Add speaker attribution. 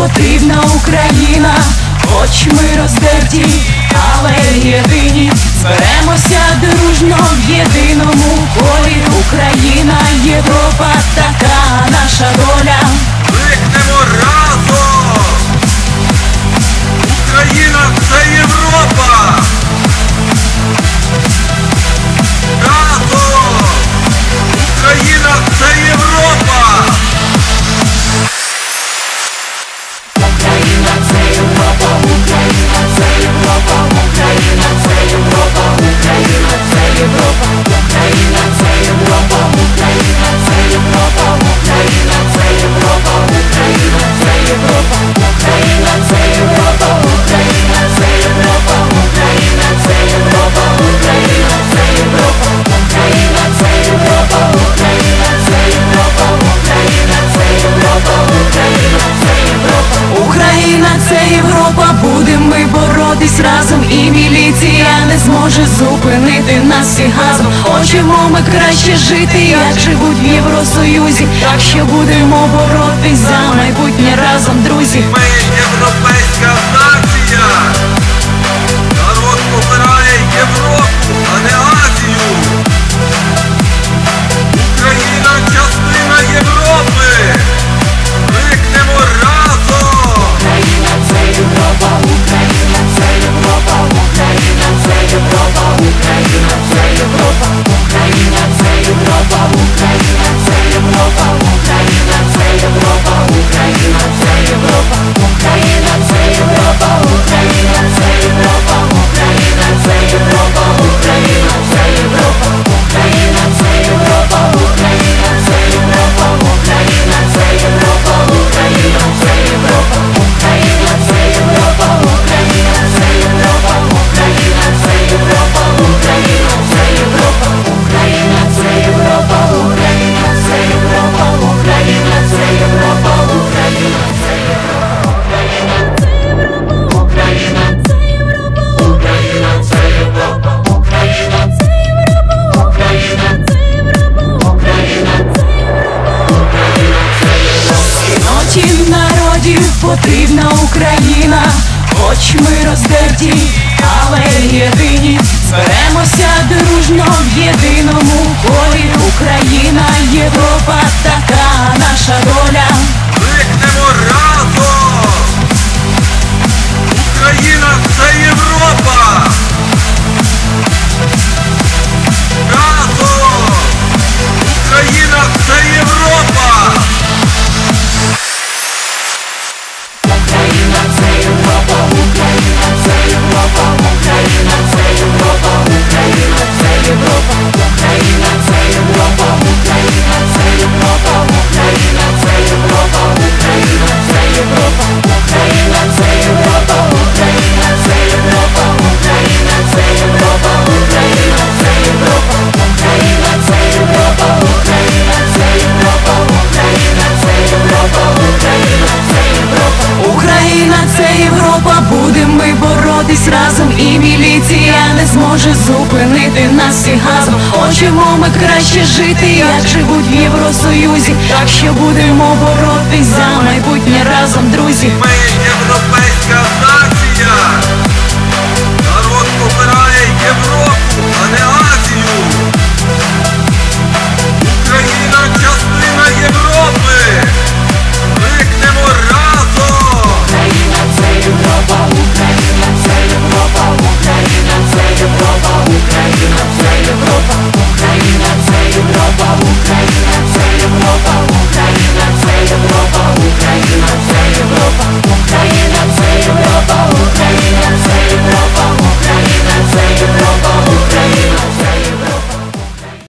Speaker 1: потрібна Україна, хоч ми роздерті, але єдині. Зберемося дружно в єдиному полі Україна, Європа, така наша доля.
Speaker 2: разом
Speaker 1: і міліція не зможе зупинити нас і газом. Хочемо ми краще жити, як живуть в Євросоюзі. Так що будемо боротись за майбутнє разом, друзі.
Speaker 2: Ми
Speaker 1: Європа. потрібна Україна, хоч ми роздерті, але єдині зберемося дружно в єдиному. ми боротись разом, і міліція не зможе зупинити нас всі газом. Хочемо ми краще жити, як живуть в Євросоюзі. Так що будемо боротись за майбутнє разом, друзі.
Speaker 2: Ми європейська нація.